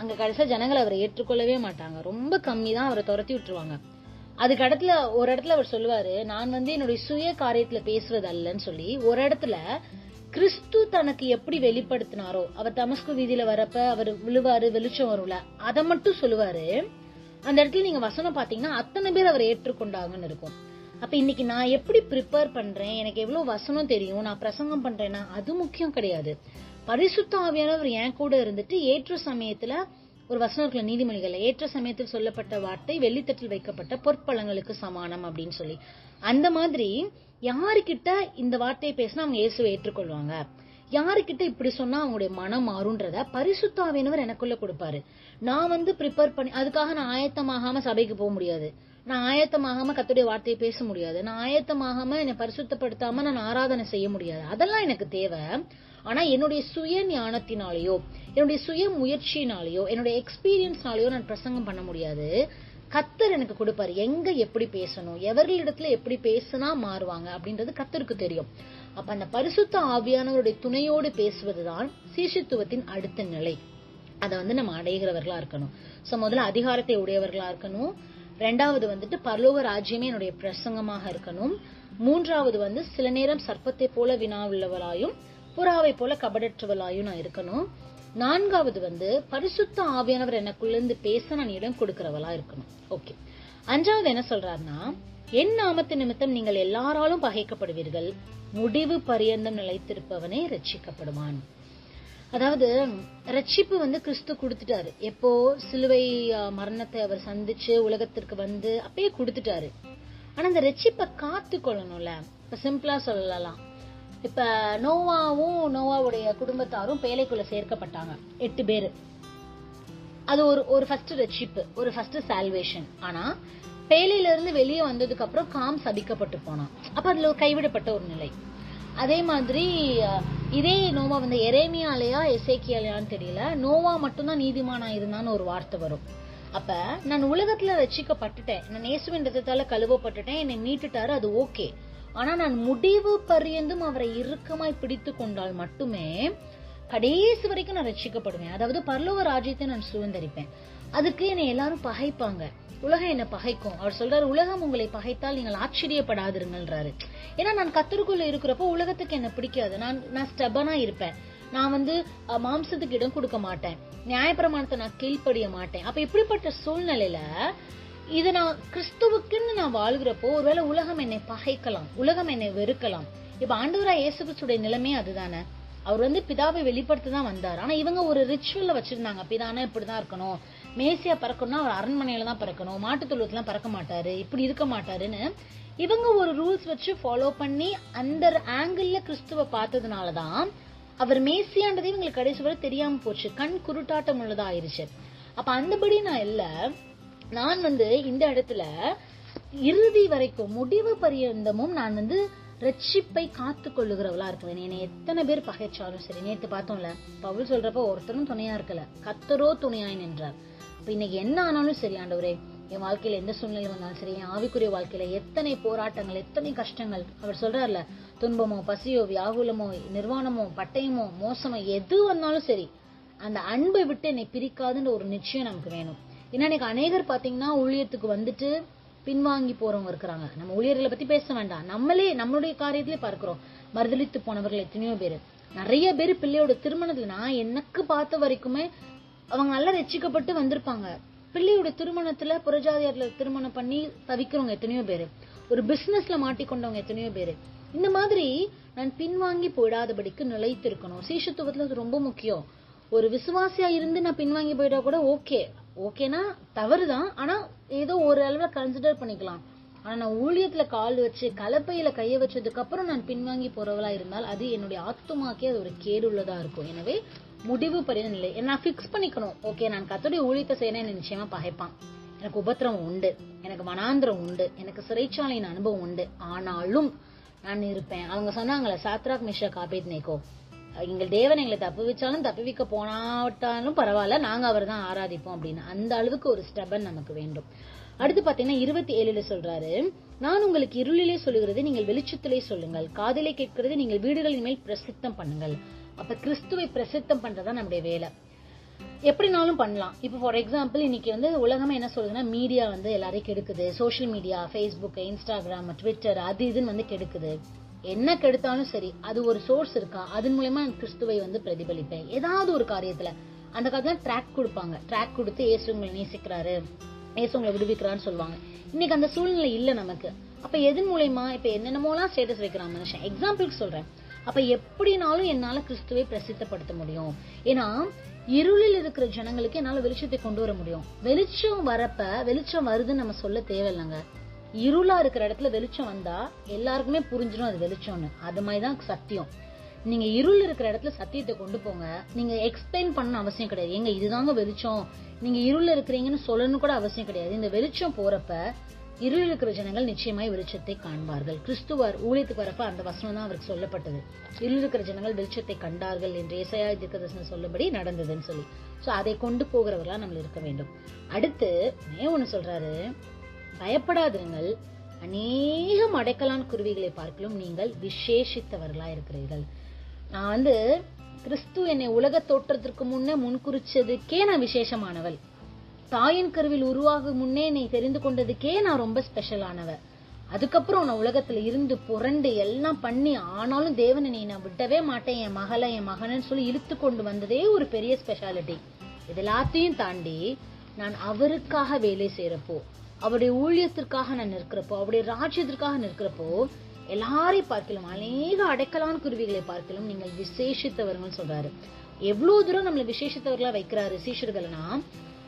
அங்கே கடைசியாக ஜனங்கள் அவரை ஏற்றுக்கொள்ளவே மாட்டாங்க. ரொம்ப கம்மி தான் அவரை துரத்தி விட்டுருவாங்க. அதுக்கு இடத்துல ஒரு இடத்துல அவர் சொல்லுவாரு நான் வந்து என்னுடைய சுய காரியத்துல பேசுவது அல்லன்னு சொல்லி ஒரு இடத்துல கிறிஸ்து தனக்கு எப்படி வெளிப்படுத்தினாரோ அவர் தமஸ்கு வீதியில வரப்ப அவர் விழுவாரு வெளிச்சம் வரும்ல அதை மட்டும் சொல்லுவாரு. அந்த இடத்துல நீங்க வசனம் பாத்தீங்கன்னா அத்தனை பேர் அவர் ஏற்றுக்கொண்டாங்கன்னு இருக்கும். அப்ப இன்னைக்கு நான் எப்படி ப்ரிப்பேர் பண்றேன்? எனக்கு எவ்வளவு வசனம் தெரியும்? நான் பிரசங்கம் பண்றேன்னா அது முக்கியம் கிடையாது. பரிசுத்த ஆவியானவர் என் கூட இருந்துட்டு ஏற்ற சமயத்துல ஒரு வசனம் இருக்குல்ல நீதிமொழிகள் ஏற்ற சமயத்தில் சொல்லப்பட்ட வார்த்தை வெள்ளித்தட்டில் வைக்கப்பட்ட பொற்பழங்களுக்கு சமானம் அப்படின்னு சொல்லி. அந்த மாதிரி யாருக்கிட்ட இந்த வார்த்தையை பேசினா அவங்க இயேசுவை ஏற்றுக்கொள்வாங்க? யாருக்கிட்ட இப்படி சொன்னா அவங்களுடைய மனம் மாறுன்றத பரிசுத்தாவினவர் எனக்குள்ள கொடுப்பாரு. நான் வந்து ப்ரிப்பேர் பண்ணி அதுக்காக நான் ஆயத்தமாகாம சபைக்கு போக முடியாது. நான் ஆயத்தமாகாம கத்துடைய வார்த்தையை பேச முடியாது. நான் ஆயத்தமாகாம என்னை பரிசுத்தப்படுத்தாம நான் ஆராதனை செய்ய முடியாது. அதெல்லாம் எனக்கு தேவை. ஆனா என்னுடைய சுய ஞானத்தினாலேயோ என்னுடைய சுய முயற்சியினாலேயோ என்னுடைய எக்ஸ்பீரியன்ஸ்னாலேயோ நான் பிரசங்கம் பண்ண முடியாது. கத்தர் எனக்கு கொடுப்பாரு. எங்க எப்படி பேசணும்? எவர்களிடத்துல எப்படி பேசினா மாறுவாங்க? அப்படின்றது கத்தருக்கு தெரியும். அப்ப அந்த பரிசுத்த ஆவியானவருடைய துணையோடு பேசுவதுதான் சீஷத்துவத்தின் அடுத்த நிலை. அதை வந்து நம்ம அடைகிறவர்களா இருக்கணும். சோ முதல்ல அதிகாரத்தை உடையவர்களா இருக்கணும். ரெண்டாவது வந்துட்டு பரலோக ராஜ்யமே என்னுடைய பிரசங்கமாக இருக்கணும். மூன்றாவது வந்து சில நேரம் சர்ப்பத்தை போல வினா உள்ளவளாயும் புறாவை போல கபடற்றவளாயும் நான் இருக்கணும். நான்காவது வந்து பரிசுத்த ஆவியானவர் எனக்குள்ளேருந்து பேச நான் இடம் கொடுக்கிறவளா இருக்கணும். ஓகே அஞ்சாவது என்ன சொல்றாருன்னா என் நாமத்து நிமித்தம் நீங்கள் எல்லாராலும் பகைக்கப்படுவீர்கள். முடிவு பரியந்தம் நிலைத்திருப்பவனே ரட்சிக்கப்படுவான் அதாவது ரட்சிப்பு வந்து கிறிஸ்து கொடுத்துட்டாரு. எப்போ? சிலுவை மரணத்தை அவர் சந்திச்சு உலகத்திற்கு வந்து அப்பயே கொடுத்துட்டாரு. ஆனா அந்த ரட்சிப்பை காத்து கொள்ளணும்ல இப்ப சிம்பிளா சொல்லலாம். இப்போ நோவாவும் நோவாவுடைய குடும்பத்தாரும் பேலைக்குள்ளே சேர்க்கப்பட்டாங்க. எட்டு பேர். அது ஒரு ஒரு ஃபர்ஸ்ட் ரட்சிப்பு ஒரு ஃபர்ஸ்ட் சால்வேஷன் ஆனால் பேலையிலிருந்து வெளியே வந்ததுக்கு அப்புறம் காம் சபிக்கப்பட்டு போனான். அப்போ அதில் ஒரு கைவிடப்பட்ட ஒரு நிலை. அதே மாதிரி இதே நோவா வந்து எரேமியாலையா எசேக்கியாலையான்னு தெரியல நோவா மட்டும்தான் நீதிமானா இருந்தான்னு ஒரு வார்த்தை வரும். அப்ப நான் உலகத்துல ரட்சிக்கப்பட்டுட்டேன் நான் இயேசுவின் ரத்தத்தால கழுவப்பட்டுட்டேன். என்னை மீட்டுட்டாரு அது ஓகே ஆனால் நான் முடிவு பரியந்தும் அவரை இறுக்கமாய் பிடித்து கொண்டால் மட்டுமே கடைசி வரைக்கும் நான் ரட்சிக்கப்படுவேன். அதாவது பரலோக ராஜ்யத்தை நான் சுதந்திரிப்பேன். அதுக்கு என்னை எல்லாரும் பகைப்பாங்க. உலகம் என்ன பகைக்கும். அவர் சொல்றாரு உலகம் உங்களை பகைத்தால் நீங்கள் ஆச்சரியப்படாதிருங்கன்றாரு ஏன்னா நான் கத்தருக்குள்ள இருக்கிறப்போ உலகத்துக்கு என்ன பிடிக்காது. நான் நான் ஸ்டெபனா இருப்பேன். நான் வந்து மாம்சத்துக்கு இடம் கொடுக்க மாட்டேன். நியாயப்பிரமாணத்தை நான் கீழ்ப்படிய மாட்டேன். அப்ப இப்படிப்பட்ட சூழ்நிலையில இது நான் கிறிஸ்துவுக்குன்னு நான் வாழ்கிறப்போ ஒருவேளை உலகம் என்னை பகைக்கலாம் உலகம் என்னை வெறுக்கலாம். இப்ப ஆண்டவரா இயேசு கிறிஸ்துடைய நிலைமை அதுதானே. அவர் வந்து பிதாவை வெளிப்படுத்த தான் வந்தார். ஆனா இவங்க ஒரு ரிச்சுவல்ல வச்சிருந்தாங்க. பிதானா இப்படிதான் இருக்கணும். மேசியா பறக்கணும்னா அவர் அரண்மனையில தான் பறக்கணும். மாட்டுத் தொழுவத்துல பறக்க மாட்டாரு. இப்படி இருக்க மாட்டாருன்னு இவங்க ஒரு ரூல்ஸ் வச்சு ஃபாலோ பண்ணி அந்த ஆங்கிள் பார்த்ததுனால தான் அவர் மேசியான்றதே இவங்களுக்கு கடைசி வரை தெரியாம போச்சு. கண் குருட்டாட்டம் உள்ளதாயிருச்சு. அப்ப அந்தபடி நான் இல்லை. நான் வந்து இந்த இடத்துல இறுதி வரைக்கும் முடிவு பரியந்தமும் நான் வந்து ரட்சிப்பை காத்து கொள்ளுகிறவளா இருப்பேன் என்னை எத்தனை பேர் பகைச்சாலும் சரி நேற்று பார்த்தோம்ல பவுல் சொல்றப்ப ஒருத்தரும் துணையா இருக்கல. கத்தரோ துணையாய் நின்றார். அப்ப இன்னைக்கு என்ன ஆனாலும் சரி ஆண்டவரே என் வாழ்க்கையில எந்த சூழ்நிலை வந்தாலும் சரி என் ஆவிக்குரிய வாழ்க்கையில எத்தனை போராட்டங்கள் எத்தனை கஷ்டங்கள். அவர் சொல்றாருல துன்பமோ பசியோ வியாகுலமோ நிர்வாணமோ பட்டயமோ மோசமோ எது வந்தாலும் சரி அந்த அன்பை விட்டு என்னை பிரிக்காதுன்ற ஒரு நிச்சயம் நமக்கு வேணும். ஏன்னா இன்னைக்கு அநேகர் பார்த்தீங்கன்னா ஊழியத்துக்கு வந்துட்டு பின்வாங்கி போறவங்க இருக்கிறாங்க. நம்ம ஊழியர்களை பத்தி பேச வேண்டாம். நம்மளே நம்மளுடைய காரியத்திலே பார்க்கிறோம். மறுதளித்து போனவர்கள் எத்தனையோ பேர். நிறைய பேர் பிள்ளையோட திருமணத்துல நான் எனக்கு பார்த்த வரைக்குமே அவங்க நல்லா ரட்சிக்கப்பட்டு வந்திருப்பாங்க. பிள்ளையோட திருமணத்துல புறஜாதியார்ல திருமணம் பண்ணி தவிக்கிறவங்க எத்தனையோ பேரு. ஒரு பிசினஸ்ல மாட்டிக்கொண்டவங்க எத்தனையோ பேரு. இந்த மாதிரி நான் பின்வாங்கி போயிடாதபடிக்கு நிலைத்திருக்கணும். சீஷத்துவத்துல அது ரொம்ப முக்கியம். ஒரு விசுவாசியா இருந்து நான் பின்வாங்கி போயிட்டா கூட ஓகே. ஓகேனா தவறுதான். ஆனா ஏதோ ஒரு அளவுல கன்சிடர் பண்ணிக்கலாம். ஆனா நான் ஊழியத்துல கால் வச்சு கலப்பையில கைய வச்சதுக்கு அப்புறம் நான் பின்வாங்கி போறவளா இருந்தால் அது என்னுடைய ஆத்துமாக்கே அது ஒரு கேடுள்ளதா இருக்கும். எனவே முடிவு பறின நிலை நான் ஃபிக்ஸ் பண்ணிக்கணும். ஓகே நான் கத்தோடைய ஊழியத்தை செய்யணும் என்ன நிச்சயமா பகைப்பான். எனக்கு உபத்திரவம் உண்டு. எனக்கு மனாந்திரம் உண்டு. எனக்கு சிறைச்சாலையின் அனுபவம் உண்டு. ஆனாலும் நான் இருப்பேன். அவங்க சொன்னாங்களே சாத்ராக் மிஷா காபேத் நேக்கோ எங்கள் தேவன் எங்களை தப்புவிச்சாலும் தப்புவிக்க போனாட்டாலும் பரவாயில்ல நாங்கள் அவர் தான் ஆராதிப்போம் அப்படின்னு. அந்த அளவுக்கு ஒரு ஸ்டெபன் நமக்கு வேண்டும். அடுத்து பாத்தீங்கன்னா இருபத்தி ஏழுல சொல்றாரு நான் உங்களுக்கு இருளிலே சொல்லுகிறது நீங்கள் வெளிச்சத்திலே சொல்லுங்கள். காதிலே கேட்கிறது நீங்கள் வீடுகளின் மேல் பிரசித்தம் பண்ணுங்கள். அப்ப கிறிஸ்துவை பிரசித்தம் பண்றதா நம்முடைய வேலை. எப்படினாலும் பண்ணலாம். இப்போ ஃபார் எக்ஸாம்பிள் இன்னைக்கு வந்து உலகமே என்ன சொல்லுதுன்னா மீடியா வந்து எல்லாரையும் கெடுக்குது. Social media Facebook Instagram Twitter அது இதுன்னு வந்து கெடுக்குது. என்ன கெடுத்தாலும் சரி அது ஒரு சோர்ஸ் இருக்கா? அதன் மூலயமா நான் கிறிஸ்துவை வந்து பிரதிபலிப்பேன். ஏதாவது ஒரு காரியத்துல. அந்த காலத்துல ட்ராக் கொடுப்பாங்க. ட்ராக் கொடுத்து ஏசு உங்களை நேசிக்கிறாரு. ஏசு உங்களை விடுவிக்கிறான்னு சொல்லுவாங்க. இன்னைக்கு அந்த சூழ்நிலை இல்ல நமக்கு. அப்ப எதன் மூலயமா இப்ப என்னென்னமோலாம் ஸ்டேட்டஸ் வைக்கிறான் மனுஷன்? எக்ஸாம்பிளுக்கு சொல்றேன். அப்ப எப்படினாலும் என்னால கிறிஸ்துவை பிரசித்தப்படுத்த முடியும். ஏன்னா இருளில் இருக்கிற ஜனங்களுக்கு என்னால வெளிச்சத்தை கொண்டு வர முடியும். வெளிச்சம் வரப்ப வெளிச்சம் வருதுன்னு நம்ம சொல்ல தேவையில்லைங்க. இருளா இருக்கிற இடத்துல வெளிச்சம் வந்தா எல்லாருக்குமே புரிஞ்சிடும் அது வெளிச்சம்னு. அது மாதிரிதான் சத்தியம். நீங்க இருள் இருக்கிற இடத்துல சத்தியத்தை கொண்டு போங்க. நீங்க எக்ஸ்பிளைன் பண்ண அவசியம் கிடையாது. எங்க இதுதாங்க வெளிச்சம்? நீங்க இருள் இருக்கிறீங்கன்னு சொல்லணும் கூட அவசியம் கிடையாது. இந்த வெளிச்சம் போறப்ப இருள் இருக்கிற ஜனங்கள் நிச்சயமாய் வெளிச்சத்தை காண்பார்கள். கிறிஸ்துவர் ஊழியத்துக்கு வரப்ப அந்த வசனம் தான் அவருக்கு சொல்லப்பட்டது. இருள் இருக்கிற ஜனங்கள் வெளிச்சத்தை கண்டார்கள் என்று இசையா தீர்க்கதர்சனம் சொல்லபடி நடந்ததுன்னு சொல்லி. சோ அதை கொண்டு போகிறவர்களா நம்ம இருக்க வேண்டும். அடுத்து ஏன் ஒண்ணு சொல்றாரு. பயப்படாதிருங்கள். அநேகம் அடைக்கலான் குருவிகளை பார்க்கலும் நீங்கள் விசேஷித்தவர்களா இருக்கிறீர்கள். நான் வந்து கிறிஸ்து என்னை உலக தோற்றத்திற்கு முன்னே முன்குறிச்சதுக்கே நான் விசேஷமானவள். தாயின் கருவில் உருவாகும் முன்னே என்னை தெரிந்து கொண்டதுக்கே நான் ரொம்ப ஸ்பெஷலானவ. அதுக்கப்புறம் நான் உலகத்துல இருந்து புரண்டு எல்லாம் பண்ணி ஆனாலும் தேவனை நீ நான் விடவே மாட்டேன். என் மகளை என் மகனன்னு சொல்லி இழுத்து கொண்டு வந்ததே ஒரு பெரிய ஸ்பெஷாலிட்டி இது எல்லாத்தையும் தாண்டி நான் அவருக்காக வேலை செய்யறப்போ அவருடைய ஊழியத்திற்காக நான் நிற்கிறப்போ அவருடைய ராஜ்யத்திற்காக நிற்கிறப்போ எல்லாரையும் பார்க்கலாம் அநேக அடைக்கலான குருவிகளை பார்க்கலாம் நீங்கள் விசேஷித்தவர்கள் சொல்றாரு. எவ்வளவு தூரம் நம்மள விசேஷித்தவர்களா வைக்கிறாரு சீஷர்கள்னா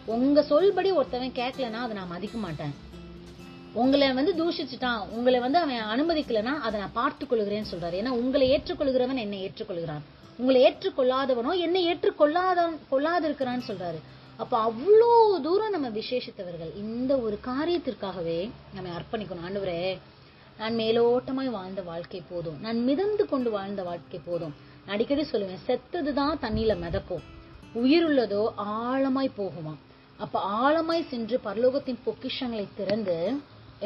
உங்க சொல்படி ஒருத்தவன் கேட்கலன்னா அதை நான் மதிக்க மாட்டேன். உங்களை வந்து தூஷிச்சுட்டான் உங்களை வந்து அவன் அனுமதிக்கலன்னா அதை நான் பார்த்துக் கொள்கிறேன்னு சொல்றாரு. ஏன்னா உங்களை ஏற்றுக்கொள்கிறவன் என்னை ஏற்றுக்கொள்கிறான். உங்களை ஏற்றுக்கொள்ளாதவனோ என்னை ஏற்றுக்கொள்ளாதவன் கொள்ளாதிருக்கிறான்னு சொல்றாரு. அப்போ அவ்வளோ தூரம் நம்ம விசேஷித்தவர்கள் இந்த ஒரு காரியத்திற்காகவே நம்ம அர்ப்பணிக்கணும். ஆண்டவரே நான் மேலோட்டமாய் வாழ்ந்த வாழ்க்கை போதும். நான் மிதந்து கொண்டு வாழ்ந்த வாழ்க்கை போதும். நான் அடிக்கடி சொல்லுவேன் செத்தது தான் தண்ணியில மிதக்கும். உயிர் உள்ளதோ ஆழமாய் போகுமா அப்ப ஆழமாய் சென்று பரலோகத்தின் பொக்கிஷங்களை திறந்து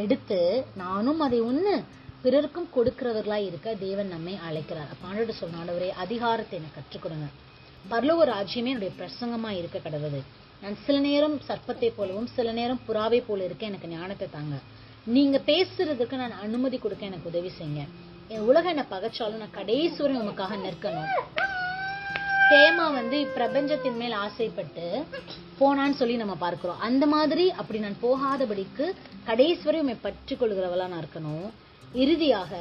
எடுத்து நானும் அதை ஒண்ணு பிறருக்கும் கொடுக்கிறவர்களாய் இருக்க தேவன் நம்மை அழைக்கிறார். அப்ப ஆண்டோட சொன்ன ஆண்டவரே அதிகாரத்தை எனக்கு கற்றுக் கொடுங்க. பரலோக ராஜ்யமே என்னுடைய பிரசங்கமா இருக்க கடவுது நான் சில நேரம் சர்ப்பத்தை போலவும் சில நேரம் புறாவை போல இருக்க எனக்கு ஞானத்தை தாங்க. நீங்க பேசுறதுக்கு நான் அனுமதி கொடுக்க எனக்கு உதவி செய்யுங்க. என் உலகம் என்ன பகைச்சாலும் நான் கடைசி வரை உமக்காக நிற்கணும். தேமா வந்து பிரபஞ்சத்தின் மேல் ஆசைப்பட்டு போனான்னு சொல்லி நம்ம பார்க்கிறோம். அந்த மாதிரி அப்படி நான் போகாதபடிக்கு கடைசி வரை உண்மை பற்றி கொள்கிறவளா நான் இருக்கணும். இறுதியாக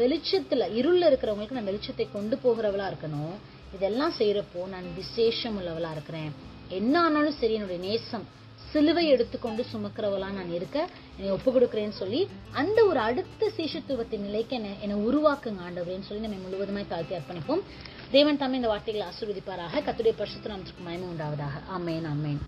வெளிச்சத்துல இருள்ல இருக்கிறவங்களுக்கு நான் வெளிச்சத்தை கொண்டு போகிறவளா இருக்கணும். இதெல்லாம் செய்யறப்போ நான் விசேஷம் உள்ளவளா இருக்கிறேன். என்ன ஆனாலும் சரி என்னுடைய நேசம் சிலுவை எடுத்துக்கொண்டு சுமக்கிறவளா நான் இருக்க என்னை ஒப்பு கொடுக்குறேன்னு சொல்லி அந்த ஒரு அடுத்த சீஷத்துவத்தின் நிலைக்கு என்னை என்னை உருவாக்குங்க ஆண்டவரேன்னு சொல்லி நம்ம முழுவதுமாய் தாழ்த்தி அர்ப்பணிப்போம். தேவன் தாமே இந்த வார்த்தைகளை ஆசீர்வதிப்பாராக. கத்துடைய பரிசுத்த நாமத்திற்கு மயமும் உண்டாவதாக. ஆமேன் ஆமேன்.